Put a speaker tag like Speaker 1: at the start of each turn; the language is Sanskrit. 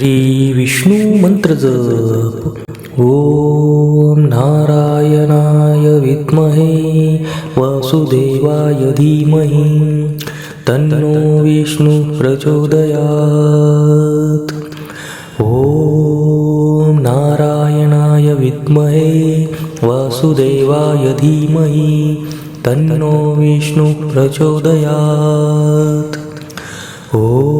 Speaker 1: श्री विष्णू मंत्र जप ओम नारायणाय विद्महे वासुदेवाय धीमहि तन्नो विष्णू प्रचोदयात्। ॐ नारायणाय विद्महे वासुदेवाय धीमहि तन्नो विष्णु प्रचोदयात्। ॐ